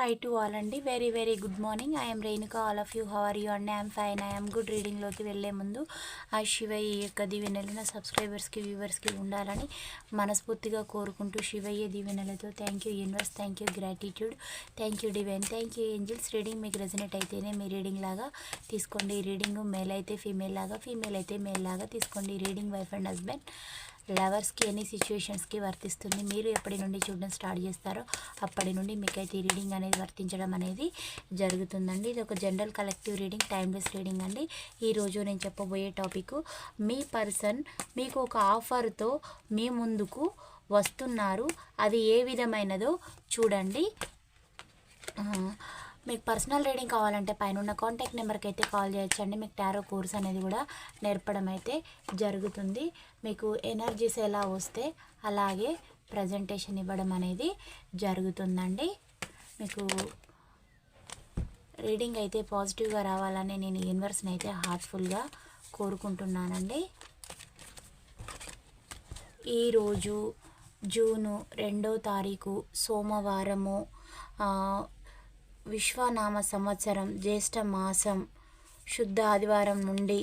High to all అండి. Very very good morning I'm Renuka all of you how are you and I'm fine I'm good రీడింగ్లోకి వెళ్ళే ముందు ఆ శివయ్య యొక్క దీవెనలు నా సబ్స్క్రైబర్స్కి వ్యూవర్స్కి ఉండాలని మనస్ఫూర్తిగా కోరుకుంటూ శివయ్య దీవెనలతో thank you universe thank you gratitude thank you divine thank you angels reading మీకు రెజనేట్ అయితేనే మీ రీడింగ్ లాగా తీసుకోండి. ఈ రీడింగ్ మేల్ అయితే ఫీమేల్ లాగా ఫీమేల్ అయితే మేల్ లాగా తీసుకోండి. ఈ రీడింగ్ వైఫ్ అండ్ హస్బెండ్ లవర్స్కి ఎన్ని సిచ్యువేషన్స్కి వర్తిస్తుంది మీరు ఎప్పటి నుండి చూడడం స్టార్ట్ చేస్తారో అప్పటి నుండి మీకైతే ఈ రీడింగ్ అనేది వర్తించడం అనేది జరుగుతుందండి. ఇది ఒక general collective reading timeless reading అండి. ఈరోజు నేను చెప్పబోయే టాపిక్ మీ పర్సన్ మీకు ఒక ఆఫర్తో మీ ముందుకు వస్తున్నారు అది ఏ విధమైనదో చూడండి. మీకు పర్సనల్ రీడింగ్ కావాలంటే పైన ఉన్న కాంటాక్ట్ నెంబర్కి అయితే కాల్ చేయొచ్చండి. మీకు టారో కోర్స్ అనేది కూడా నేర్పడం అయితే జరుగుతుంది. మీకు ఎనర్జీస్ ఎలా వస్తే అలాగే ప్రజెంటేషన్ ఇవ్వడం అనేది జరుగుతుందండి. మీకు రీడింగ్ అయితే పాజిటివ్గా రావాలని నేను యూనివర్స్ని అయితే హార్ట్ఫుల్గా కోరుకుంటున్నానండి. ఈరోజు జూను రెండో తారీఖు సోమవారము విశ్వనామ సంవత్సరం జ్యేష్ఠ మాసం శుద్ధ ఆదివారం నుండి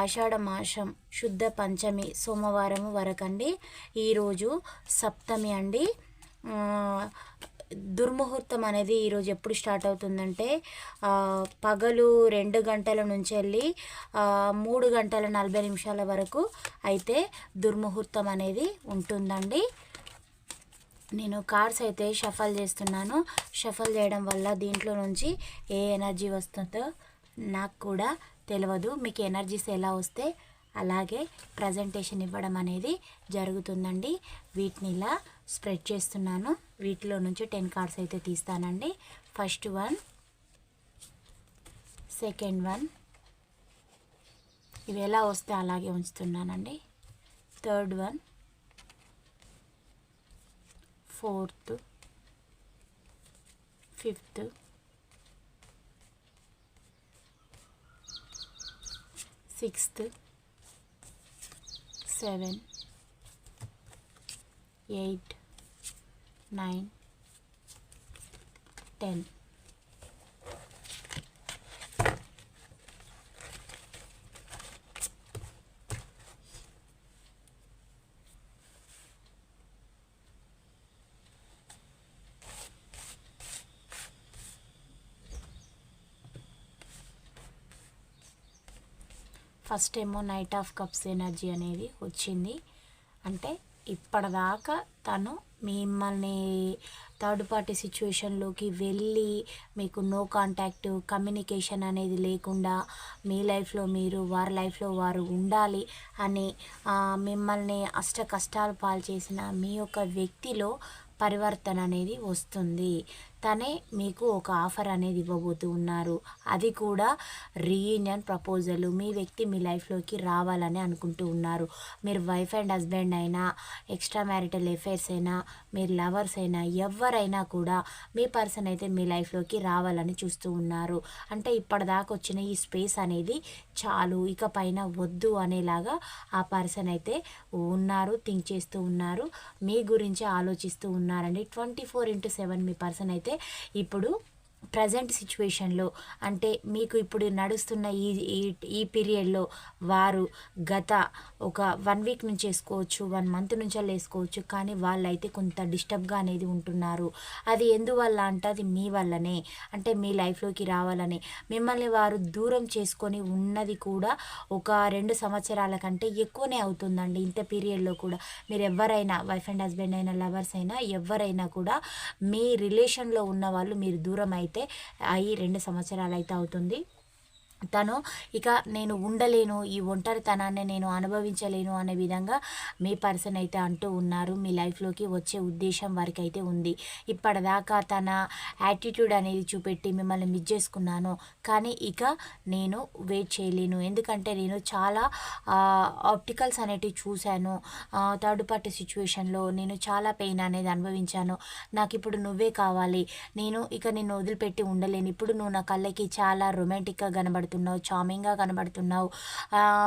ఆషాఢ మాసం శుద్ధ పంచమి సోమవారం వరకండి. ఈరోజు సప్తమి అండి. దుర్ముహూర్తం అనేది ఈరోజు ఎప్పుడు స్టార్ట్ అవుతుందంటే పగలు రెండు గంటల నుంచి వెళ్ళి మూడు గంటల నలభై నిమిషాల వరకు అయితే దుర్ముహూర్తం అనేది ఉంటుందండి. నేను కార్డ్స్ అయితే షఫల్ చేస్తున్నాను. షఫల్ చేయడం వల్ల దీంట్లో నుంచి ఏ ఎనర్జీ వస్తుందో నాకు కూడా తెలియదు మీకు ఎనర్జీస్ ఎలా వస్తే అలాగే ప్రజెంటేషన్ ఇవ్వడం అనేది జరుగుతుందండి. వీటిని ఇలా స్ప్రెడ్ చేస్తున్నాను. వీటిలో నుంచి టెన్ కార్డ్స్ అయితే తీస్తానండి. First one second one. ఇవి ఎలా వస్తే అలాగే ఉంచుతున్నానండి. Third one. Fourth fifth sixth seven eight nine ten first ఏమో నైట్ ఆఫ్ కప్స్ ఎనర్జీ అనేది వచ్చింది. అంటే ఇప్పటిదాకా తను మిమ్మల్ని థర్డ్ పార్టీ సిచ్యువేషన్లోకి వెళ్ళి మీకు నో కాంటాక్ట్ కమ్యూనికేషన్ అనేది లేకుండా మీ లైఫ్లో మీరు వారి లైఫ్లో వారు ఉండాలి అని మిమ్మల్ని అష్ట కష్టాలు పాల్చేసిన మీ యొక్క వ్యక్తిలో పరివర్తన అనేది వస్తుంది. తనే మీకు ఒక ఆఫర్ అనేది ఇవ్వబోతూ ఉన్నారు. అది కూడా రీయూనియన్ ప్రపోజల్ మీ వ్యక్తి మీ లైఫ్లోకి రావాలని అనుకుంటూ ఉన్నారు. మీరు వైఫ్ అండ్ హస్బెండ్ అయినా ఎక్స్ట్రా మ్యారిటల్ ఎఫైర్స్ అయినా మీరు లవర్స్ అయినా ఎవరైనా కూడా మీ పర్సన్ అయితే మీ లైఫ్లోకి రావాలని చూస్తూ ఉన్నారు. అంటే ఇప్పటిదాకా వచ్చిన ఈ స్పేస్ అనేది చాలు ఇక పైన వద్దు అనేలాగా ఆ పర్సన్ అయితే ఉన్నారు థింక్ చేస్తూ ఉన్నారు. మీ గురించి ఆలోచిస్తూ ఉన్నారండి. ట్వంటీ ఫోర్ ఇంటూ సెవెన్ మీ పర్సన్ అయితే ఇప్పుడు ప్రజెంట్ సిచ్యువేషన్లో అంటే మీకు ఇప్పుడు నడుస్తున్న ఈ ఈ- పీరియడ్లో వారు గత ఒక వన్ వీక్ నుంచి వేసుకోవచ్చు వన్ మంత్ నుంచి వేసుకోవచ్చు కానీ వాళ్ళైతే కొంత డిస్టర్బ్గా అనేది ఉంటున్నారు. అది ఎందువల్ల అంటే అది మీ వల్లనే అంటే మీ లైఫ్లోకి రావాలని. మిమ్మల్ని వారు దూరం చేసుకొని ఉన్నది కూడా ఒక రెండు సంవత్సరాల కంటే ఎక్కువనే అవుతుందండి ఇంత పీరియడ్లో కూడా. మీరు ఎవరైనా వైఫ్ అండ్ హస్బెండ్ అయినా లవర్స్ అయినా ఎవరైనా కూడా మీ రిలేషన్లో ఉన్న వాళ్ళు మీరు దూరం అయితే అయితే అయ్యి రెండు సంవత్సరాలు అయితే అవుతుంది. తను ఇక నేను ఉండలేను ఈ ఒంటరితనాన్ని నేను అనుభవించలేను అనే విధంగా మీ పర్సన్ అయితే అంటూ ఉన్నారు. మీ లైఫ్లోకి వచ్చే ఉద్దేశం వారికి అయితే ఉంది. ఇప్పటిదాకా తన యాటిట్యూడ్ అనేది చూపెట్టి మిమ్మల్ని మిస్ చేసుకున్నాను. కానీ ఇక నేను వెయిట్ చేయలేను. ఎందుకంటే నేను చాలా ఆప్టికల్స్ అనేటివి చూశాను. థర్డ్ పార్టీ సిచ్యువేషన్లో నేను చాలా పెయిన్ అనేది అనుభవించాను. నాకు ఇప్పుడు నువ్వే కావాలి. నేను ఇక నిన్ను వదిలిపెట్టి ఉండలేను. ఇప్పుడు నువ్వు నా కళ్ళకి చాలా రొమాంటిక్గా కనబడుతుంది కనబడుతున్నావు చామింగ్గా కనబడుతున్నావు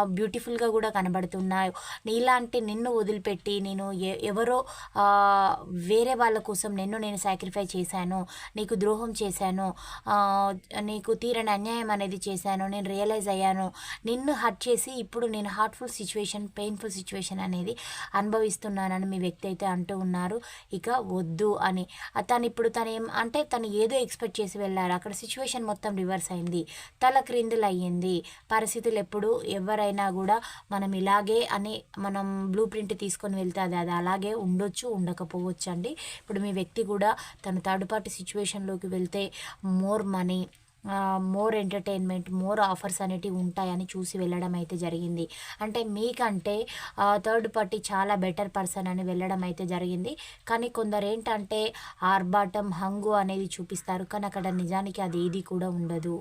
బ్యూటిఫుల్గా కూడా కనబడుతున్నావు. నీలాంటి నిన్ను వదిలిపెట్టి నేను ఎ- ఎవరో వేరే వాళ్ళ కోసం నిన్ను నేను సాక్రిఫై చేశాను నీకు ద్రోహం చేశాను నీకు తీరని అన్యాయం అనేది చేశాను నేను రియలైజ్ అయ్యాను. నిన్ను హర్ట్ చేసి ఇప్పుడు నేను హార్ట్ఫుల్ సిచ్యువేషన్ పెయిన్ఫుల్ సిచ్యువేషన్ అనేది అనుభవిస్తున్నానని మీ వ్యక్తి అయితే అంటూ ఉన్నారు. ఇక వద్దు అని. తను ఇప్పుడు తను ఏం అంటే తను ఏదో ఎక్స్పెక్ట్ చేసి వెళ్ళారు. అక్కడ సిచ్యువేషన్ మొత్తం రివర్స్ అయింది. తల క్రింద పరిస్థితులు అయ్యింది పరిస్థితులు ఎప్పుడు ఎవరైనా కూడా మనం ఇలాగే అని మనం బ్లూ ప్రింట్ తీసుకొని వెళ్తే అది అది అలాగే ఉండొచ్చు ఉండకపోవచ్చు అండి ఇప్పుడు మీ వ్యక్తి కూడా తను థర్డ్ పార్టీ సిచ్యువేషన్లోకి వెళ్తే more money more entertainment more offers అనేటివి ఉంటాయని చూసి వెళ్ళడం అయితే జరిగింది. అంటే మీకంటే థర్డ్ పార్టీ చాలా బెటర్ పర్సన్ అని వెళ్ళడం అయితే జరిగింది. కానీ కొందరు ఏంటంటే ఆర్బాటం హంగు అనేది చూపిస్తారు. కానీ అక్కడ నిజానికి అది ఏది కూడా ఉండదు.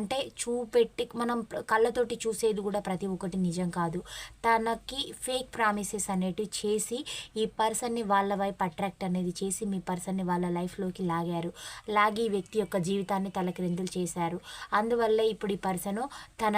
అంటే చూపెట్టి మనం కళ్ళతోటి చూసేది కూడా ప్రతి ఒక్కటి నిజం కాదు. తనకి ఫేక్ ప్రామిసెస్ అనేటివి చేసి ఈ పర్సన్ని వాళ్ళ వైపు అట్రాక్ట్ అనేది చేసి మీ పర్సన్ని వాళ్ళ లైఫ్లోకి లాగారు. లాగి ఈ వ్యక్తి యొక్క జీవితాన్ని తలక్రిందులు చేశారు. అందువల్లే ఇప్పుడు ఈ పర్సన్ తన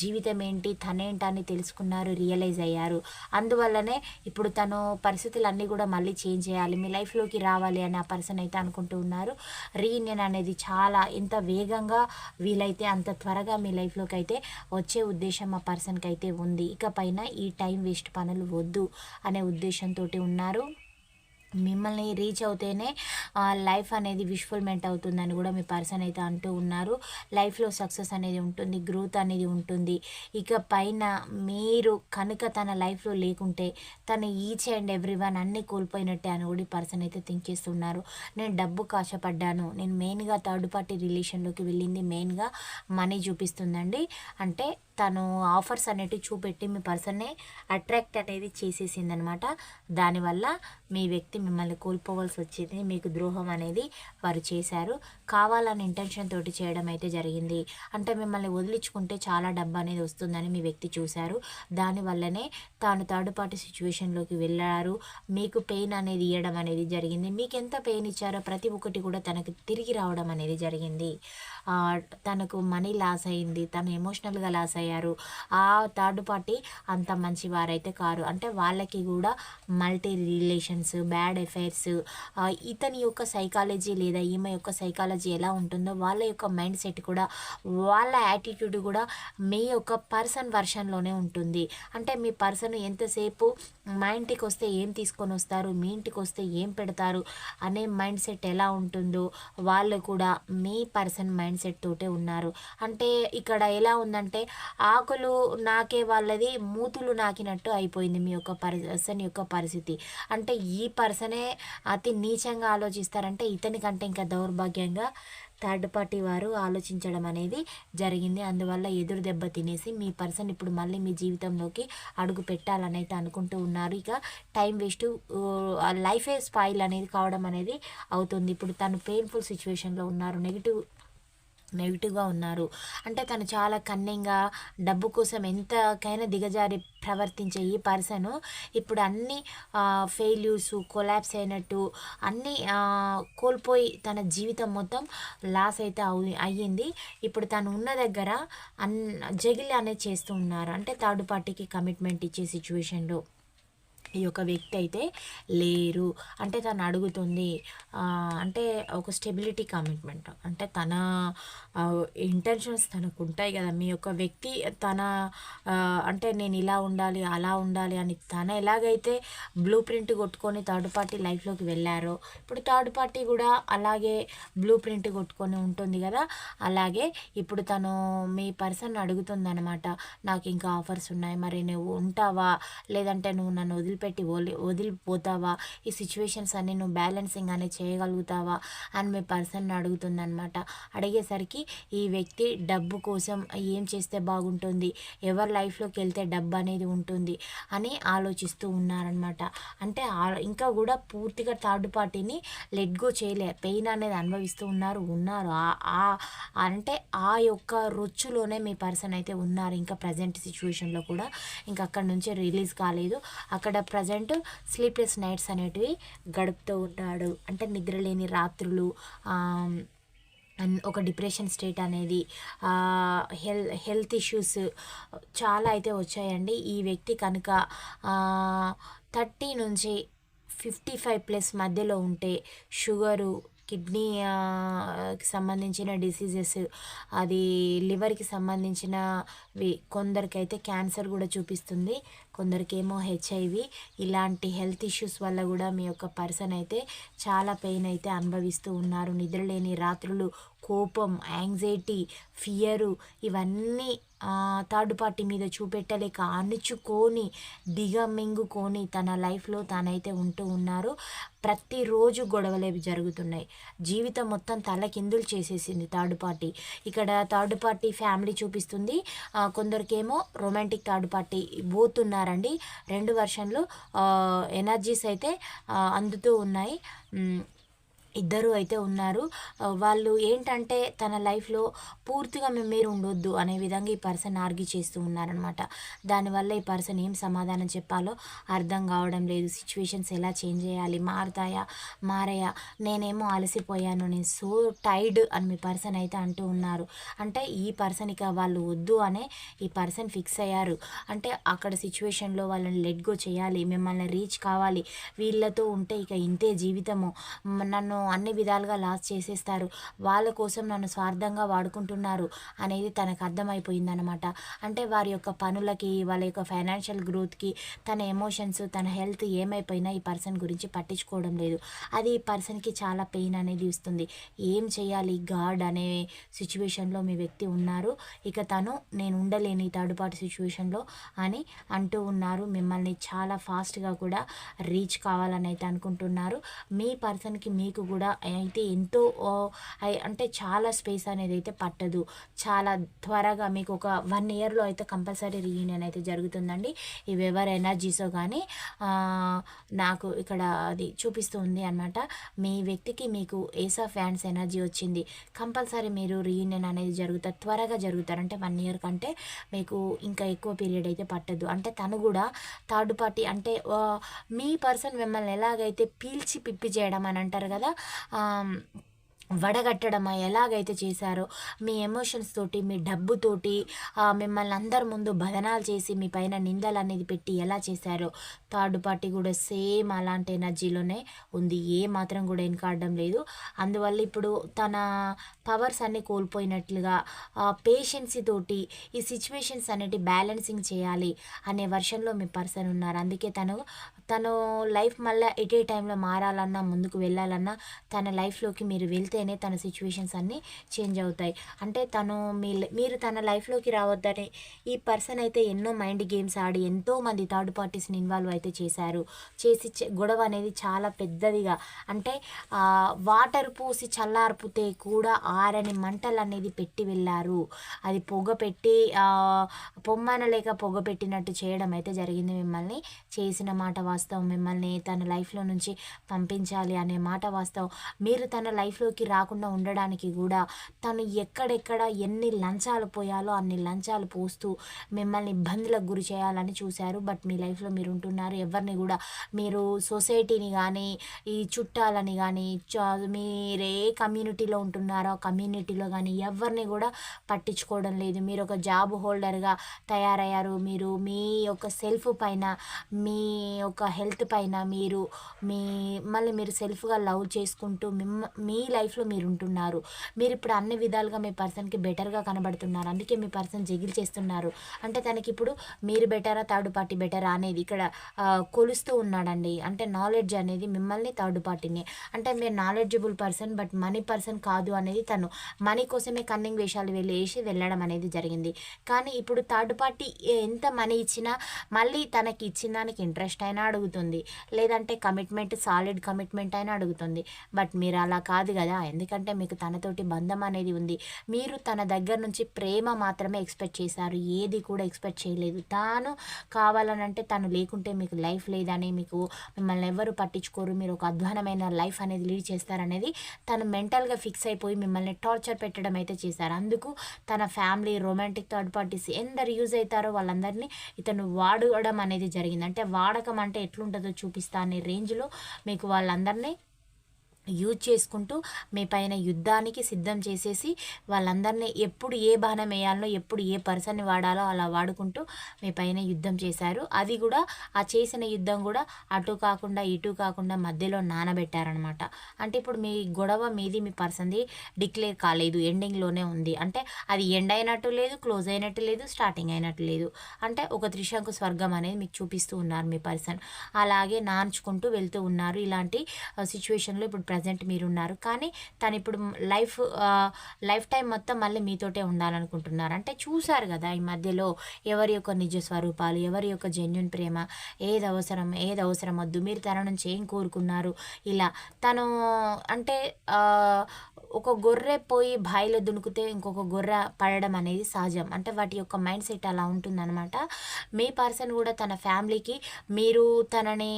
జీవితం ఏంటి తనేంటని తెలుసుకున్నారు రియలైజ్ అయ్యారు. అందువల్లనే ఇప్పుడు తను పరిస్థితులు అన్నీ కూడా మళ్ళీ చేంజ్ చేయాలి మీ లైఫ్లోకి రావాలి అని ఆ పర్సన్ అయితే అనుకుంటూ ఉన్నారు. రీయూనియన్ అనేది చాలా ఎంత వేగంగా వీలైతే అంత త్వరగా మీ లైఫ్లోకి అయితే వచ్చే ఉద్దేశం ఆ పర్సన్కి అయితే ఉంది. ఇక పైన ఈ టైం వేస్ట్ పనులు వద్దు అనే ఉద్దేశంతో ఉన్నారు. మిమ్మల్ని రీచ్ అవుతేనే లైఫ్ అనేది విష్ఫుల్మెంట్ అవుతుందని కూడా మీ పర్సన్ అయితే అంటూ ఉన్నారు. లైఫ్లో సక్సెస్ అనేది ఉంటుంది గ్రోత్ అనేది ఉంటుంది. ఇక పైన మీరు కనుక తన లైఫ్లో లేకుంటే తను ఈచ్ అండ్ ఎవ్రీ వన్ అన్నీ కోల్పోయినట్టే అని కూడా పర్సన్ అయితే థింక్ చేస్తున్నారు. నేను డబ్బు కాశపడ్డాను నేను మెయిన్గా థర్డ్ పార్టీ రిలేషన్లోకి వెళ్ళింది మెయిన్గా మనీ చూపిస్తుందండి. అంటే తను ఆఫర్స్ అనేటివి చూపెట్టి మీ పర్సన్ని అట్రాక్ట్ అనేది చేసేసింది అనమాట దానివల్ల మీ వ్యక్తి మిమ్మల్ని కోల్పోవాల్సి వచ్చింది మీకు ద్రోహం అనేది వారు చేశారు. కావాలని ఇంటెన్షన్ తోటి చేయడం అయితే జరిగింది. అంటే మిమ్మల్ని వదిలించుకుంటే చాలా డబ్బు అనేది వస్తుందని మీ వ్యక్తి చూశారు. దానివల్లనే తాను థర్డ్ పార్టీ సిచ్యువేషన్లోకి వెళ్ళారు. మీకు పెయిన్ అనేది ఇవ్వడం అనేది జరిగింది. మీకు ఎంత పెయిన్ ఇచ్చారో ప్రతి ఒక్కటి కూడా తనకు తిరిగి రావడం అనేది జరిగింది. తనకు మనీ లాస్ అయింది. తను ఎమోషనల్గా లాస్ అయ్యారు. ఆ థర్డ్ పార్టీ అంత మంచి వారైతే కారు. అంటే వాళ్ళకి కూడా మల్టీ రిలేషన్స్ బ్యాడ్ ఎఫైర్స్ ఇతని యొక్క సైకాలజీ లేదా ఈమె యొక్క సైకాలజీ ఎలా ఉంటుందో వాళ్ళ యొక్క మైండ్ సెట్ కూడా వాళ్ళ యాటిట్యూడ్ కూడా మీ యొక్క పర్సన్ వర్షన్లోనే ఉంటుంది. అంటే మీ పర్సన్ ఎంతసేపు మా ఇంటికి వస్తే ఏం తీసుకొని వస్తారు మీ ఇంటికి వస్తే ఏం పెడతారు అనే మైండ్ సెట్ ఎలా ఉంటుందో వాళ్ళు కూడా మీ పర్సన్ మైండ్ సెట్ తోటే ఉన్నారు. అంటే ఇక్కడ ఎలా ఉందంటే ఆకులు నాకే వాళ్ళది మూతులు నాకినట్టు అయిపోయింది మీ యొక్క పర్సన్ యొక్క పరిస్థితి. అంటే ఈ పర్సనే అతి నీచంగా ఆలోచిస్తారంటే ఇతని కంటే ఇంకా దౌర్భాగ్యంగా థర్డ్ పార్టీ వారు ఆలోచించడం అనేది జరిగింది. అందువల్ల ఎదురు దెబ్బ తినేసి మీ పర్సన్ ఇప్పుడు మళ్ళీ మీ జీవితంలోకి అడుగు పెట్టాలని అయితే అనుకుంటూ ఉన్నారు. ఇక టైం వేస్ట్ లైఫే స్పాయిల్ అనేది కావడం అనేది అవుతుంది. ఇప్పుడు తను పెయిన్ఫుల్ సిచ్యువేషన్లో ఉన్నారు. నెగిటివ్ నెగిటివ్గా ఉన్నారు. అంటే తను చాలా కన్నింగా డబ్బు కోసం ఎంతకైనా దిగజారి ప్రవర్తించే ఈ పర్సన్ ఇప్పుడు అన్ని ఫెయిల్యూర్స్ కొలాప్స్ అయినట్టు అన్నీ కోల్పోయి తన జీవితం మొత్తం లాస్ అయితే అవు అయ్యింది. ఇప్పుడు తను ఉన్న దగ్గర అన్ జగిలి అనేది చేస్తూ ఉన్నారు. అంటే థర్డ్ పార్టీకి కమిట్మెంట్ ఇచ్చే సిచ్యువేషన్లో. ఈ యొక్క వ్యక్తి అయితే లేరు. అంటే తను అడుగుతుంది అంటే ఒక స్టెబిలిటీ కమిట్మెంట్ అంటే తన ఇంటెన్షన్స్ తనకు ఉంటాయి కదా. మీ యొక్క వ్యక్తి తన అంటే నేను ఇలా ఉండాలి అలా ఉండాలి అని తన ఎలాగైతే బ్లూ ప్రింట్ కొట్టుకొని థర్డ్ పార్టీ లైఫ్లోకి వెళ్ళారో ఇప్పుడు థర్డ్ పార్టీ కూడా అలాగే బ్లూ ప్రింట్ కొట్టుకొని ఉంటుంది కదా. అలాగే ఇప్పుడు తను మీ పర్సన్ అడుగుతుంది అనమాట నాకు ఇంకా ఆఫర్స్ ఉన్నాయి మరి నువ్వు ఉంటావా? లేదంటే నువ్వు నన్ను వదిలిపెట్టి వదిలి వదిలిపోతావా? ఈ సిచ్యువేషన్స్ అన్ని నువ్వు బ్యాలెన్సింగ్ అనేది చేయగలుగుతావా? అని మీ పర్సన్ అడుగుతుంది అనమాట అడిగేసరికి ఈ వ్యక్తి డబ్బు కోసం ఏం చేస్తే బాగుంటుంది? ఎవరి లైఫ్లోకి వెళ్తే డబ్బు అనేది ఉంటుంది? అని ఆలోచిస్తూ ఉన్నారనమాట అంటే ఇంకా కూడా పూర్తిగా థర్డ్ పార్టీని లెట్ గో చేయలే పెయిన్ అనేది అనుభవిస్తూ ఉన్నారు ఉన్నారు. ఆ- అంటే ఆ యొక్క రొచ్చులోనే మీ పర్సన్ అయితే ఉన్నారు. ఇంకా ప్రజెంట్ సిచ్యువేషన్లో కూడా. ఇంకా అక్కడ నుంచి రిలీజ్ కాలేదు. అక్కడ ప్రజెంట్ స్లీప్లెస్ నైట్స్ అనేటివి గడుపుతూ ఉంటాడు. అంటే నిద్రలేని రాత్రులు ఒక డిప్రెషన్ స్టేట్ అనేది హెల్ హెల్త్ ఇష్యూస్ చాలా అయితే వచ్చాయండి. ఈ వ్యక్తి కనుక థర్టీ నుంచి ఫిఫ్టీ ఫైవ్ ప్లస్ మధ్యలో ఉంటే షుగరు కిడ్నీ సంబంధించిన డిసీజెస్ అది లివర్కి సంబంధించినవి కొందరికైతే క్యాన్సర్ కూడా చూపిస్తుంది. కొందరికేమో హెచ్ఐవి. ఇలాంటి హెల్త్ ఇష్యూస్ వల్ల కూడా మీ యొక్క పర్సన్ అయితే చాలా పెయిన్ అయితే అనుభవిస్తూ ఉన్నారు. నిద్రలేని రాత్రులు కోపం యాంగ్జైటీ ఫియరు ఇవన్నీ థర్డ్ పార్టీ మీద చూపెట్టలేక అణుచుకొని దిగమింగుకొని తన లైఫ్లో తానైతే ఉంటూ ఉన్నారు. ప్రతిరోజు గొడవలే జరుగుతున్నాయి. జీవితం మొత్తం తలకిందులు చేసేసింది థర్డ్ పార్టీ ఇక్కడ థర్డ్ పార్టీ ఫ్యామిలీ చూపిస్తుంది. కొందరికేమో రొమాంటిక్ థర్డ్ పార్టీ పోతున్నారండి. రెండు వర్షన్లు ఎనర్జీస్ అయితే అందుతూ ఉన్నాయి. ఇద్దరు అయితే ఉన్నారు. వాళ్ళు ఏంటంటే తన లైఫ్లో పూర్తిగా మేము మీరు ఉండొద్దు అనే విధంగా ఈ పర్సన్ ఆర్గ్యూ చేస్తూ ఉన్నారనమాట దానివల్ల ఈ పర్సన్ ఏం సమాధానం చెప్పాలో అర్థం కావడం లేదు. సిచ్యువేషన్స్ ఎలా చేంజ్ చేయాలి? మారుతాయా? మారాయా? నేనేమో అలసిపోయాను. నేను సో టైర్డ్ అని మీ పర్సన్ అయితే అంటూ ఉన్నారు. అంటే ఈ పర్సన్ ఇక వాళ్ళు వద్దు అనే ఈ పర్సన్ ఫిక్స్ అయ్యారు. అంటే అక్కడ సిచ్యువేషన్లో వాళ్ళని లెట్ గో చేయాలి. మిమ్మల్ని రీచ్ కావాలి. వీళ్ళతో ఉంటే ఇక ఇంతే జీవితము. నన్ను అన్ని విధాలుగా లాస్ చేసేస్తారు. వాళ్ళ కోసం నన్ను స్వార్థంగా వాడుకుంటున్నారు అనేది తనకు అర్థమైపోయిందనమాట అంటే వారి యొక్క పనులకి వాళ్ళ యొక్క ఫైనాన్షియల్ గ్రోత్కి తన ఎమోషన్స్ తన హెల్త్ ఏమైపోయినా ఈ పర్సన్ గురించి పట్టించుకోవడం లేదు. అది ఈ పర్సన్కి చాలా పెయిన్ అనేది ఇస్తుంది. ఏం చేయాలి? గాడ్ అనే సిచ్యువేషన్లో మీ వ్యక్తి ఉన్నారు. ఇక తను నేను ఉండలేని థర్డ్ పార్టీ సిచ్యువేషన్లో అని అంటూ ఉన్నారు. మిమ్మల్ని చాలా ఫాస్ట్గా కూడా రీచ్ కావాలని అయితే అనుకుంటున్నారు. మీ పర్సన్కి మీకు కూడా కూడా అయితే ఎంతో అంటే చాలా స్పేస్ అనేది అయితే పట్టదు. చాలా త్వరగా మీకు ఒక వన్ ఇయర్లో అయితే కంపల్సరీ రీయూనియన్ అయితే జరుగుతుందండి. ఇవి ఎవరు ఎనర్జీసో కానీ నాకు ఇక్కడ అది చూపిస్తుంది అనమాట మీ వ్యక్తికి మీకు ఏస్ ఆఫ్ ఫ్యాన్స్ ఎనర్జీ వచ్చింది. కంపల్సరీ మీరు రీయూనియన్ అనేది జరుగుతారు త్వరగా జరుగుతారు. అంటే వన్ ఇయర్ కంటే మీకు ఇంకా ఎక్కువ పీరియడ్ అయితే పట్టదు. అంటే తను కూడా థర్డ్ పార్టీ అంటే మీ పర్సన్ మిమ్మల్ని ఎలాగైతే పీల్చి పిప్పి చేయడం అని అంటారు కదా వడగట్టడం ఎలాగైతే చేశారో మీ ఎమోషన్స్ తోటి మీ డబ్బుతోటి మిమ్మల్ని అందరి ముందు బదనాలు చేసి మీ పైన నిందలు అనేది పెట్టి ఎలా చేశారో థర్డ్ పార్టీ కూడా సేమ్ అలాంటి ఎనర్జీలోనే ఉంది. ఏ మాత్రం కూడా వెనకాడడం లేదు. అందువల్ల ఇప్పుడు తన పవర్స్ అన్నీ కోల్పోయినట్లుగా పేషెన్సీ తోటి ఈ సిచ్యువేషన్స్ అనేటి బ్యాలెన్సింగ్ చేయాలి అనే వర్షన్లో మీ పర్సన్ ఉన్నారు. అందుకే తను తను లైఫ్ మళ్ళీ ఎట్ ఏ టైంలో మారాలన్నా ముందుకు వెళ్ళాలన్నా తన లైఫ్లోకి మీరు వెళ్తేనే తన సిచ్యువేషన్స్ అన్నీ చేంజ్ అవుతాయి. అంటే తను మీ మీరు తన లైఫ్లోకి రావద్దని ఈ పర్సన్ అయితే ఎన్నో మైండ్ గేమ్స్ ఆడి ఎంతో మంది థర్డ్ పార్టీస్ని ఇన్వాల్వ్ అయితే చేశారు. చేసి గొడవ అనేది చాలా పెద్దదిగా. అంటే వాటర్ పోసి చల్లార్పితే కూడా ఆరని మంటలు అనేది పెట్టి వెళ్ళారు. అది పొగ పెట్టి పొమ్మన లేక పొగ పెట్టినట్టు చేయడం అయితే జరిగింది మిమ్మల్ని. చేసిన మాట వాస్తవం. మిమ్మల్ని తన లైఫ్లో నుంచి పంపించాలి అనే మాట వాస్తవం. మీరు తన లైఫ్లోకి రాకుండా ఉండడానికి కూడా తను ఎక్కడెక్కడ ఎన్ని లంచాలు పోయాలో అన్ని లంచాలు పోస్తూ మిమ్మల్ని ఇబ్బందులకు గురి చేయాలని చూశారు. బట్ మీ లైఫ్లో మీరు ఉంటున్నారు. ఎవరిని కూడా మీరు సొసైటీని కానీ ఈ చుట్టాలని కానీ మీరే కమ్యూనిటీలో ఉంటున్నారో కమ్యూనిటీలో కానీ ఎవరిని కూడా పట్టించుకోవడం లేదు. మీరు ఒక జాబ్ హోల్డర్గా తయారయ్యారు. మీరు మీ యొక్క సెల్ఫ్ పైన మీ యొక్క హెల్త్ పైన మీరు మీ మళ్ళీ మీరు సెల్ఫ్గా లవ్ చేసుకుంటూ మిమ్మ మీ లైఫ్లో మీరు ఉంటున్నారు. మీరు ఇప్పుడు అన్ని విధాలుగా మీ పర్సన్కి బెటర్గా కనబడుతున్నారు. అందుకే మీ పర్సన్ జగిల్ చేస్తున్నారు. అంటే తనకి ఇప్పుడు మీరు బెటరా థర్డ్ పార్టీ బెటరా అనేది ఇక్కడ కొలుస్తూ ఉన్నాడండి. అంటే నాలెడ్జ్ అనేది మిమ్మల్ని థర్డ్ పార్టీని. అంటే మీరు knowledgeable person but money person కాదు అనేది తను. మనీ కోసమే కన్నింగ్ వేషాలు వెళ్ళి వేసి వెళ్ళడం అనేది జరిగింది. కానీ ఇప్పుడు థర్డ్ పార్టీ ఎంత మనీ ఇచ్చినా మళ్ళీ తనకి ఇచ్చిన దానికి ఇంట్రెస్ట్ అయినా అడుగుతుంది. లేదంటే కమిట్మెంట్ సాలిడ్ కమిట్మెంట్ అయినా అడుగుతుంది. బట్ మీరు అలా కాదు కదా. ఎందుకంటే మీకు తనతోటి బంధం అనేది ఉంది. మీరు తన దగ్గర నుంచి ప్రేమ మాత్రమే ఎక్స్పెక్ట్ చేశారు. ఏది కూడా ఎక్స్పెక్ట్ చేయలేదు. తాను కావాలనంటే తను లేకుంటే మీకు లైఫ్ లేదని మీకు మిమ్మల్ని ఎవరు పట్టించుకోరు మీరు ఒక అధ్వానమైన లైఫ్ అనేది లీడ్ చేస్తారనేది తను మెంటల్గా ఫిక్స్ అయిపోయి మిమ్మల్ని టార్చర్ పెట్టడం అయితే చేశారు. అందుకు తన ఫ్యామిలీ రొమాంటిక్ థర్డ్ పార్టీస్ ఎందరు యూజ్ అవుతారో వాళ్ళందరినీ ఇతను వాడడం అనేది జరిగింది. అంటే వాడకం అంటే ఎట్లుంటుందో చూపిస్తా అనే రేంజ్లో మీకు వాళ్ళందరినీ యూజ్ చేసుకుంటూ మీ పైన యుద్ధానికి సిద్ధం చేసేసి వాళ్ళందరినీ ఎప్పుడు ఏ బాణం వేయాలో ఎప్పుడు ఏ పర్సన్ని వాడాలో అలా వాడుకుంటూ మీ పైన యుద్ధం చేశారు. అది కూడా ఆ చేసిన యుద్ధం కూడా అటు కాకుండా ఇటు కాకుండా మధ్యలో నానబెట్టారనమాట అంటే ఇప్పుడు మీ గొడవ మీది మీ పర్సన్ది డిక్లేర్ కాలేదు ఎండింగ్లోనే ఉంది. అంటే అది ఎండ్ అయినట్టు లేదు క్లోజ్ అయినట్టు లేదు స్టార్టింగ్ అయినట్టు లేదు. అంటే ఒక త్రిశంకు స్వర్గం అనేది మీకు చూపిస్తూ ఉన్నారు మీ పర్సన్. అలాగే నాంచుకుంటూ వెళ్తూ ఉన్నారు. ఇలాంటి సిచ్యువేషన్లో ఇప్పుడు ప్రజెంట్ మీరు ఉన్నారు కానీ తను ఇప్పుడు లైఫ్ లైఫ్ టైం మొత్తం మళ్ళీ మీతోటే ఉండాలనుకుంటున్నారు. అంటే చూశారు కదా ఈ మధ్యలో ఎవరి యొక్క నిజ స్వరూపాలు ఎవరి యొక్క జెన్యున్ ప్రేమ ఏది అవసరం ఏది అవసరం వద్దు మీరు తన నుంచి ఏం కోరుకున్నారు? ఇలా తను అంటే ఒక గొర్రె పోయి బాయిలో దునుకుతే ఇంకొక గొర్రె పడడం అనేది సహజం. అంటే వాటి యొక్క మైండ్ సెట్ అలా ఉంటుందన్నమాట. మీ పర్సన్ కూడా తన ఫ్యామిలీకి మీరు తనని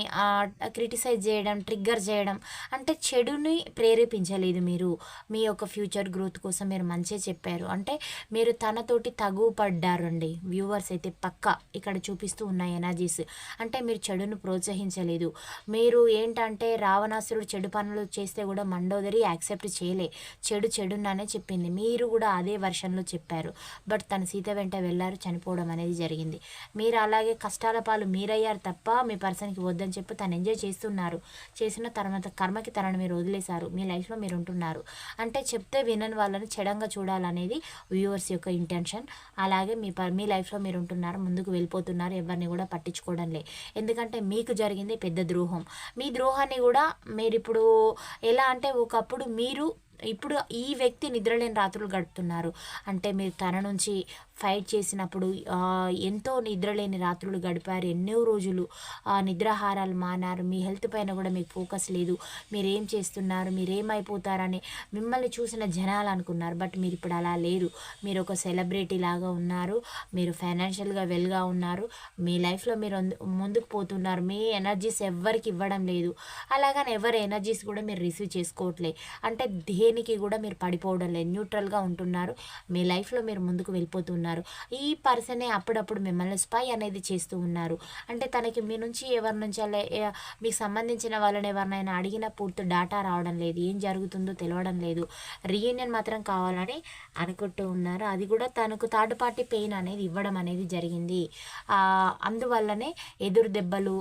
క్రిటిసైజ్ చేయడం ట్రిగ్గర్ చేయడం అంటే చెడుని ప్రేరేపించలేదు మీరు. మీ యొక్క ఫ్యూచర్ గ్రోత్ కోసం మీరు మంచిగా చెప్పారు. అంటే మీరు తనతోటి తగుపడ్డారండి వ్యూవర్స్ అయితే పక్క ఇక్కడ చూపిస్తూ ఉన్నాయి ఎనర్జీస్. అంటే మీరు చెడును ప్రోత్సహించలేదు. మీరు ఏంటంటే రావణాసురుడు చెడు పనులు చేస్తే కూడా మండోదరి యాక్సెప్ట్ చేయలే. చెడు చెడున్ననే చెప్పింది. మీరు కూడా అదే వర్షన్లో చెప్పారు. బట్ తన సీత వెంట వెళ్ళారు చనిపోవడం అనేది జరిగింది. మీరు అలాగే కష్టాల పాలు మీరయ్యారు తప్ప మీ పర్సన్కి వద్దని చెప్పి తను ఎంజాయ్ చేస్తున్నారు. చేసిన తర్వాత కర్మకి తనను మీరు వదిలేశారు. మీ లైఫ్లో మీరు ఉంటున్నారు. అంటే చెప్తే వినని వాళ్ళని చెడంగా చూడాలనేది వ్యూవర్స్ యొక్క ఇంటెన్షన్. అలాగే మీ ప మీ లైఫ్లో మీరు ఉంటున్నారు. ముందుకు వెళ్ళిపోతున్నారు. ఎవరిని కూడా పట్టించుకోవడం లే ఎందుకంటే మీకు జరిగింది పెద్ద ద్రోహం. మీ ద్రోహాన్ని కూడా మీరు ఇప్పుడు ఎలా అంటే ఒకప్పుడు మీరు ఇప్పుడు ఈ వ్యక్తి నిద్రలేని రాత్రులు గడుపుతున్నారు. అంటే మీరు తన నుంచి ఫైట్ చేసినప్పుడు ఎంతో నిద్రలేని రాత్రులు గడిపారు. ఎన్నో రోజులు నిద్రాహారాలు మానారు. మీ హెల్త్ పైన కూడా మీకు ఫోకస్ లేదు. మీరేం చేస్తున్నారు? మీరేమైపోతారని మిమ్మల్ని చూసిన జనాలు అనుకున్నారు. బట్ మీరు ఇప్పుడు అలా లేరు. మీరు ఒక సెలబ్రిటీ లాగా ఉన్నారు. మీరు ఫైనాన్షియల్గా వెల్గా ఉన్నారు. మీ లైఫ్లో మీరు ముందుకు పోతున్నారు. మీ ఎనర్జీస్ ఎవ్వరికి ఇవ్వడం లేదు. అలాగని ఎవరి ఎనర్జీస్ కూడా మీరు రిసీవ్ చేసుకోవట్లే. అంటే దేనికి కూడా మీరు పడిపోవడం లేదు. న్యూట్రల్గా ఉంటున్నారు. మీ లైఫ్లో మీరు ముందుకు వెళ్ళిపోతున్నారు. ఈ పర్సనే అప్పుడప్పుడు మిమ్మల్ని స్పై అనేది చేస్తూ ఉన్నారు. అంటే తనకి మీ నుంచి ఎవరి నుంచి మీకు సంబంధించిన వాళ్ళని ఎవరినైనా అడిగిన పూర్తి డాటా రావడం లేదు. ఏం జరుగుతుందో తెలియడం లేదు. రీయూనియన్ మాత్రం కావాలని అనుకుంటూ ఉన్నారు. అది కూడా తనకు థర్డ్ పార్టీ పెయిన్ అనేది ఇవ్వడం అనేది జరిగింది. అందువల్లనే ఎదురు దెబ్బలు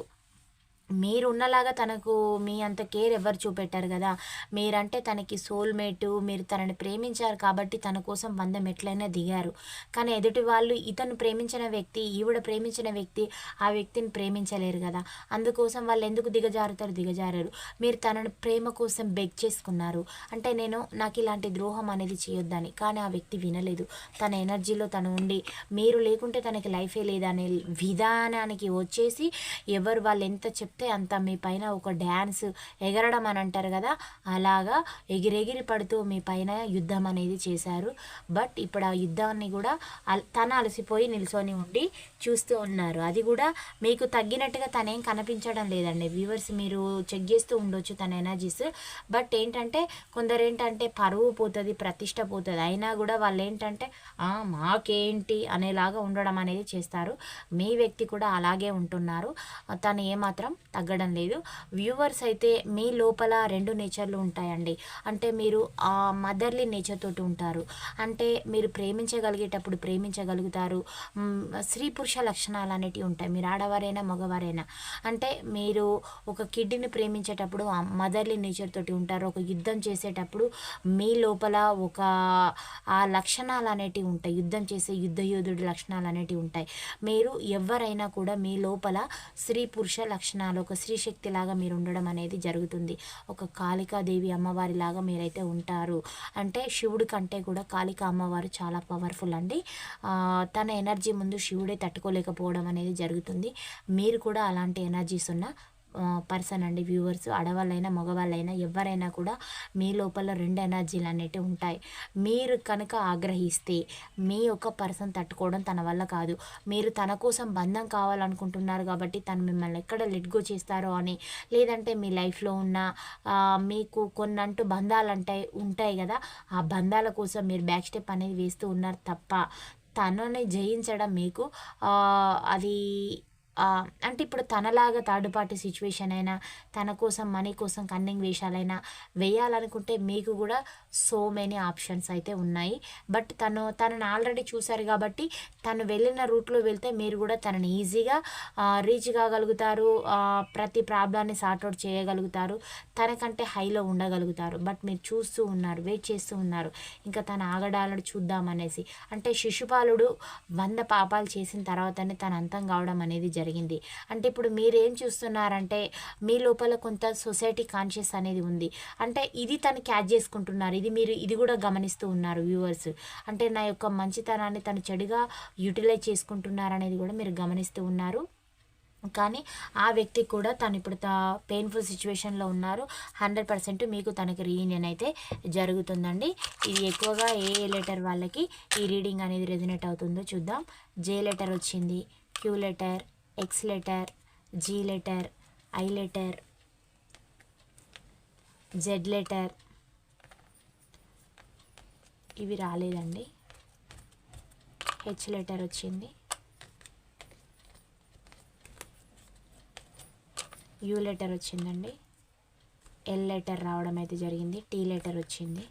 మీరు ఉన్నలాగా తనకు మీ అంత కేర్ ఎవరు చూపెట్టారు కదా? మీరంటే తనకి సోల్మేట్ మీరు తనని ప్రేమించారు కాబట్టి తన కోసం వంద మెట్లైనా దిగారు. కానీ ఎదుటి వాళ్ళు ఇతను ప్రేమించిన వ్యక్తి ఈవిడ ప్రేమించిన వ్యక్తి ఆ వ్యక్తిని ప్రేమించలేరు కదా? అందుకోసం వాళ్ళు ఎందుకు దిగజారుతారు? దిగజారారు. మీరు తనని ప్రేమ కోసం బెగ్ చేసుకున్నారు. అంటే నేను నాకు ఇలాంటి ద్రోహం అనేది చేయొద్దని. కానీ ఆ వ్యక్తి వినలేదు. తన ఎనర్జీలో తను ఉండి మీరు లేకుంటే తనకి లైఫే లేదనే విధానానికి వచ్చేసి ఎవరు వాళ్ళు ఎంత చెప్ చెప్తే అంత మీ పైన ఒక డ్యాన్స్ ఎగరడం అని అంటారు కదా అలాగా ఎగిరెగిరి పడుతూ మీ పైన యుద్ధం అనేది చేశారు. బట్ ఇప్పుడు ఆ యుద్ధాన్ని కూడా తన అలసిపోయి నిల్చొని ఉండి చూస్తూ ఉన్నారు. అది కూడా మీకు తగ్గినట్టుగా తనేం కనిపించడం లేదండి. వ్యూవర్స్ మీరు చెక్ చేస్తూ ఉండొచ్చు తన ఎనర్జీస్. బట్ ఏంటంటే కొందరు ఏంటంటే పరువు పోతుంది ప్రతిష్ట పోతుంది. అయినా కూడా వాళ్ళు ఏంటంటే మాకేంటి? అనేలాగా ఉండడం అనేది చేస్తారు. మీ వ్యక్తి కూడా అలాగే ఉంటున్నారు. తను ఏమాత్రం తగ్గడం లేదు. వ్యూవర్స్ అయితే మీ లోపల రెండు నేచర్లు ఉంటాయండి. అంటే మీరు ఆ మదర్లీ నేచర్ తోటి ఉంటారు. అంటే మీరు ప్రేమించగలిగేటప్పుడు ప్రేమించగలుగుతారు. స్త్రీ పురుష లక్షణాలు అనేటివి ఉంటాయి. మీరు ఆడవారైనా మగవారైనా. అంటే మీరు ఒక కిడ్ని ప్రేమించేటప్పుడు ఆ మదర్లీ నేచర్ తోటి ఉంటారు. ఒక యుద్ధం చేసేటప్పుడు మీ లోపల ఒక ఆ లక్షణాలు అనేటివి ఉంటాయి. యుద్ధం చేసే యుద్ధ యోధుడి లక్షణాలు అనేటివి ఉంటాయి. మీరు ఎవరైనా కూడా మీ లోపల స్త్రీ పురుష లక్షణాలు ఒక స్త్రీ శక్తి లాగా మీరు ఉండడం అనేది జరుగుతుంది. ఒక కాళికాదేవి అమ్మవారి లాగా మీరైతే ఉంటారు. అంటే శివుడి కంటే కూడా కాళిక అమ్మవారు చాలా పవర్ఫుల్ అండి. తన ఎనర్జీ ముందు శివుడే తట్టుకోలేకపోవడం అనేది జరుగుతుంది. మీరు కూడా అలాంటి ఎనర్జీస్ ఉన్న పర్సన్ అండి వ్యూవర్స్ ఆడవాళ్ళైనా మగవాళ్ళైనా ఎవరైనా కూడా మీ లోపల రెండు ఎనర్జీలు అనేవి ఉంటాయి. మీరు కనుక ఆగ్రహిస్తే మీ యొక్క పర్సన్ తట్టుకోవడం తన వల్ల కాదు. మీరు తన కోసం బంధం కావాలనుకుంటున్నారు కాబట్టి తను మిమ్మల్ని ఎక్కడ లెట్గో చేస్తారో అని లేదంటే మీ లైఫ్లో ఉన్న మీకు కొన్నంటూ బంధాలు అంటే ఉంటాయి కదా ఆ బంధాల కోసం మీరు బ్యాక్ స్టెప్ అనేది వేస్తూ ఉన్నారు తప్ప తనని జయించడం మీకు అది అంటే ఇప్పుడు తనలాగా థర్డ్ పార్టీ సిచ్యువేషన్ అయినా తన కోసం మనీ కోసం కన్నింగ్ వేషాలైనా వేయాలనుకుంటే మీకు కూడా సో మెనీ ఆప్షన్స్ అయితే ఉన్నాయి. బట్ తను తనను ఆల్రెడీ చూశారు కాబట్టి తను వెళ్ళిన రూట్లో వెళ్తే మీరు కూడా తనని ఈజీగా రీచ్ కాగలుగుతారు. ప్రతి ప్రాబ్లాన్ని సార్ట్అవుట్ చేయగలుగుతారు. తనకంటే హైలో ఉండగలుగుతారు. బట్ మీరు చూస్తూ ఉన్నారు వెయిట్ చేస్తూ ఉన్నారు. ఇంకా తను ఆగడాలను చూద్దామనేసి అంటే శిశుపాలుడు వంద పాపాలు చేసిన తర్వాతనే తన అంతం కావడం అనేది జరిగింది. అంటే ఇప్పుడు మీరేం చూస్తున్నారంటే మీ లోపల కొంత సొసైటీ కాన్షియస్ అనేది ఉంది. అంటే ఇది తను క్యాచ్ చేసుకుంటున్నారు. ఇది మీరు ఇది కూడా గమనిస్తూ ఉన్నారు వ్యూవర్స్. అంటే నా యొక్క మంచితనాన్ని తను చెడుగా యూటిలైజ్ చేసుకుంటున్నారు అనేది కూడా మీరు గమనిస్తూ ఉన్నారు. కానీ ఆ వ్యక్తి కూడా తను ఇప్పుడు పెయిన్ఫుల్ సిచ్యువేషన్లో ఉన్నారు. హండ్రెడ్ పర్సెంట్ మీకు తనకి రీయూనియన్ అయితే జరుగుతుందండి. ఇది ఎక్కువగా ఏ లెటర్ వాళ్ళకి ఈ రీడింగ్ అనేది రెజినేట్ అవుతుందో చూద్దాం. జే లెటర్ వచ్చింది. Q letter X letter G letter I letter Z letter ఇవి రాలేదండి. హెచ్ లెటర్ వచ్చింది. యూ లెటర్ వచ్చిందండి. ఎల్ లెటర్ రావడం అయితే జరిగింది. టీ లెటర్ వచ్చింది.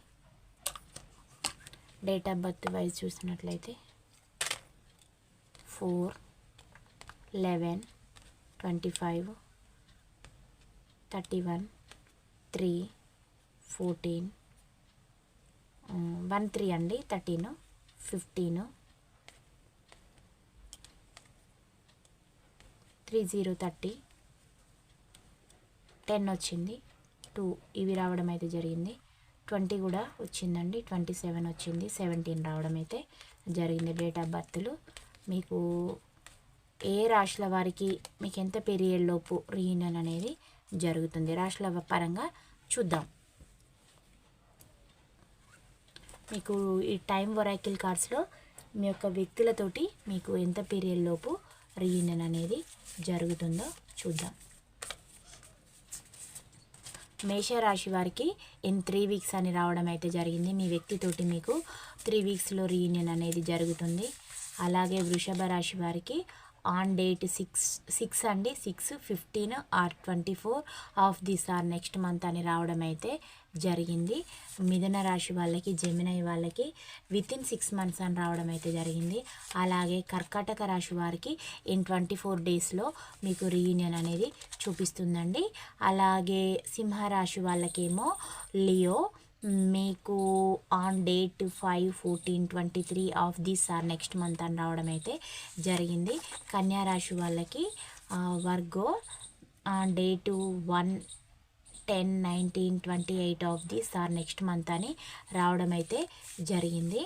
డేట్ ఆఫ్ బర్త్ వైజ్ చూసినట్లయితే four eleven twenty five thirty one three fourteen one three అండి thirteen fifteen three zero thirty ten వచ్చింది టూ ఇవి రావడం అయితే జరిగింది ట్వంటీ కూడా వచ్చిందండి ట్వంటీ సెవెన్ వచ్చింది సెవెంటీన్ రావడం అయితే జరిగింది డేట్ ఆఫ్ బర్త్లు మీకు ఏ రాశుల వారికి మీకు ఎంత పీరియడ్ లోపు రీయూనియన్ అనేది జరుగుతుంది? రాశుల పరంగా చూద్దాం. మీకు ఈ టైం వరాకిల్ కార్డ్స్లో మీ యొక్క వ్యక్తులతోటి మీకు ఎంత పీరియడ్ లోపు రీయూనియన్ అనేది జరుగుతుందో చూద్దాం. మేషరాశి వారికి ఇన్ త్రీ వీక్స్ అని రావడం అయితే జరిగింది. మీ వ్యక్తితోటి మీకు త్రీ వీక్స్లో రీయూనియన్ అనేది జరుగుతుంది. అలాగే వృషభ రాశి వారికి ఆన్ డేట్ సిక్స్ సిక్స్ అండి. Six fifteen or twenty four of this or next month అని రావడం అయితే జరిగింది. మిథున రాశి వాళ్ళకి జమినై వాళ్ళకి విత్ ఇన్ సిక్స్ మంత్స్ అని రావడం అయితే జరిగింది. అలాగే కర్కాటక రాశి వారికి ఇన్ ట్వంటీ ఫోర్ డేస్లో మీకు రీయూనియన్ అనేది చూపిస్తుందండి. అలాగే సింహరాశి వాళ్ళకేమో లియో మీకు on date five fourteen twenty three of this or next month అని రావడం అయితే జరిగింది. కన్యారాశి వాళ్ళకి Virgo on date one ten nineteen twenty eight of the or next month అని రావడం అయితే జరిగింది.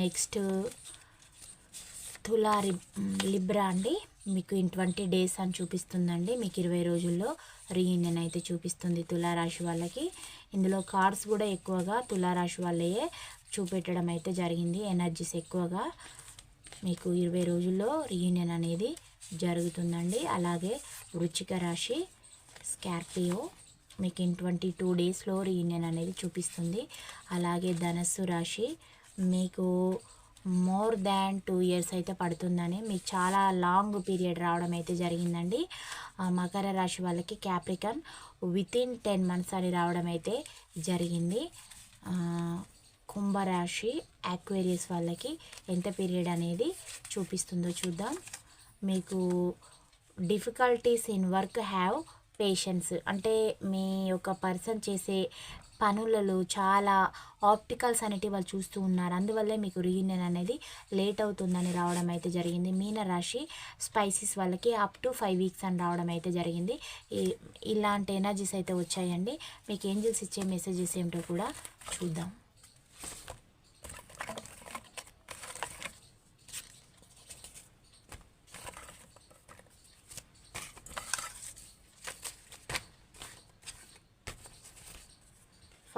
నెక్స్ట్ తులా లిబ్రా అండి. మీకు ఇన్ ట్వంటీ డేస్ అని చూపిస్తుందండి. మీకు ఇరవై రోజుల్లో రీయూనియన్ అయితే చూపిస్తుంది తులారాశి వాళ్ళకి. ఇందులో కార్డ్స్ కూడా ఎక్కువగా తులారాశి వాళ్ళయే చూపెట్టడం అయితే జరిగింది. ఎనర్జీస్ ఎక్కువగా మీకు ఇరవై రోజుల్లో రీయూనియన్ అనేది జరుగుతుందండి. అలాగే వృచ్చిక రాశి స్కార్పియో మీకు ఇన్ ట్వంటీ టూ డేస్లో రీయూనియన్ అనేది చూపిస్తుంది. అలాగే ధనస్సు రాశి మీకు మోర్ దాన్ టూ ఇయర్స్ అయితే పడుతుందని మీకు చాలా లాంగ్ పీరియడ్ రావడం అయితే జరిగిందండి. మకర రాశి వాళ్ళకి Capricorn with in ten months అని రావడం అయితే జరిగింది. కుంభరాశి యాక్వేరియస్ వాళ్ళకి ఎంత పీరియడ్ అనేది చూపిస్తుందో చూద్దాం. మీకు difficulties in work have patience అంటే మీ యొక్క పర్సన్ చేసే పనులలో చాలా ఆప్టికల్స్ అనేటివి వాళ్ళు చూస్తూ ఉన్నారు. అందువల్లే మీకు రీయూనియన్ అనేది లేట్ అవుతుందని రావడం అయితే జరిగింది. మీన రాశి స్పైసెస్ వాళ్ళకి అప్ టు ఫైవ్ వీక్స్ అని రావడం అయితే జరిగింది. ఈ- ఇలాంటి ఎనర్జీస్ అయితే వచ్చాయండి. మీకు ఏంజిల్స్ ఇచ్చే మెసేజెస్ ఏమిటో కూడా చూద్దాం.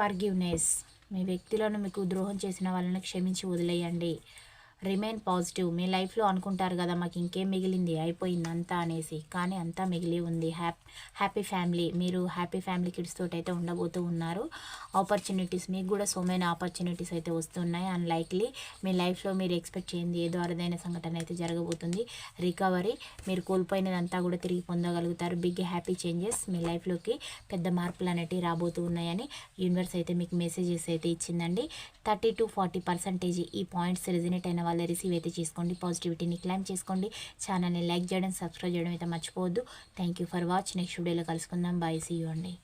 ఫర్గివ్నెస్ మీ వ్యక్తులను మీకు ద్రోహం చేసిన వాళ్ళని క్షమించి వదిలేయండి. Remain positive. మీ లైఫ్లో అనుకుంటారు కదా మాకు ఇంకేం మిగిలింది అయిపోయింది అంతా అనేసి. కానీ అంతా మిగిలి ఉంది. Hap happy family. మీరు హ్యాపీ ఫ్యామిలీ కిడ్స్ తోటి అయితే ఉండబోతూ ఉన్నారు. ఆపర్చునిటీస్ మీకు కూడా సో మెనీ ఆపర్చునిటీస్ అయితే వస్తున్నాయి. అండ్ లైక్లీ మీ లైఫ్లో మీరు ఎక్స్పెక్ట్ చేయండి ఏదో అరుదైన సంఘటన అయితే జరగబోతుంది. రికవరీ మీరు కోల్పోయినదంతా కూడా తిరిగి పొందగలుగుతారు. బిగ్ హ్యాపీ చేంజెస్ మీ లైఫ్లోకి పెద్ద మార్పులు అనేటివి రాబోతూ ఉన్నాయని యూనివర్స్ అయితే మీకు మెసేజెస్ అయితే ఇచ్చిందండి. థర్టీ టు ఫార్టీ పర్సెంటేజ్ ఈ పాయింట్స్ రెజినేట్ అయిన వాళ్ళే రిసీవ్ అయితే చేసుకోండి పాజిటివిటీని క్లైమ్ చేసుకోండి. ఛానల్ని లైక్ చేయడం సబ్స్క్రైబ్ చేయడం అయితే మర్చిపోవద్దు. Thank you for watch next వీడియోలో కలుసుకుందాం. బాయ్ సీ యూ అండి.